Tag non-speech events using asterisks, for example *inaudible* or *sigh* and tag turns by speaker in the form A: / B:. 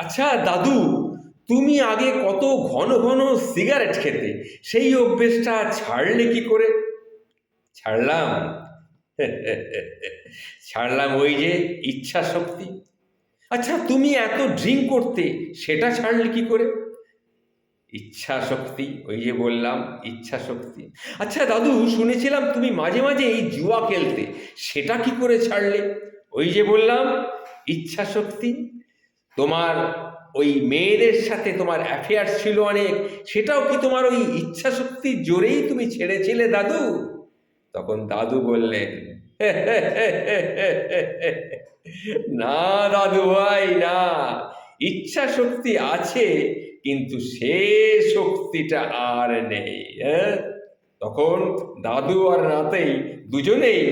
A: আচ্ছা দাদু, তুমি আগে কত ঘন ঘন সিগারেট খেতে, সেই অভ্যেসটা ছাড়লে কি করে? ছাড়লাম। *laughs* ছাড়লাম ওই যে ইচ্ছা শক্তি। আচ্ছা তুমি এত ড্রিঙ্ক করতে, সেটা ছাড়লে কি করে? ইচ্ছা শক্তি, ওই যে বললাম, ইচ্ছা শক্তি। আচ্ছা দাদু, শুনেছিলাম তুমি মাঝে মাঝে এই জুয়া খেলতে, সেটা কি করে ছাড়লে? ওই যে বললাম, ইচ্ছা শক্তি। তোমার ওই মেয়েদের সাথে তোমার অ্যাফেয়ার ছিল অনেক সেটাও কি তোমার ওই ইচ্ছা শক্তির জোরেই তুমি ছেড়েছিলে দাদু তখন দাদু বললেন না দাদু ভাই না ইচ্ছা শক্তি আছে কিন্তু সে শক্তিটা আর নেই হ্যাঁ তখন দাদু আর নাতেই দুজনেই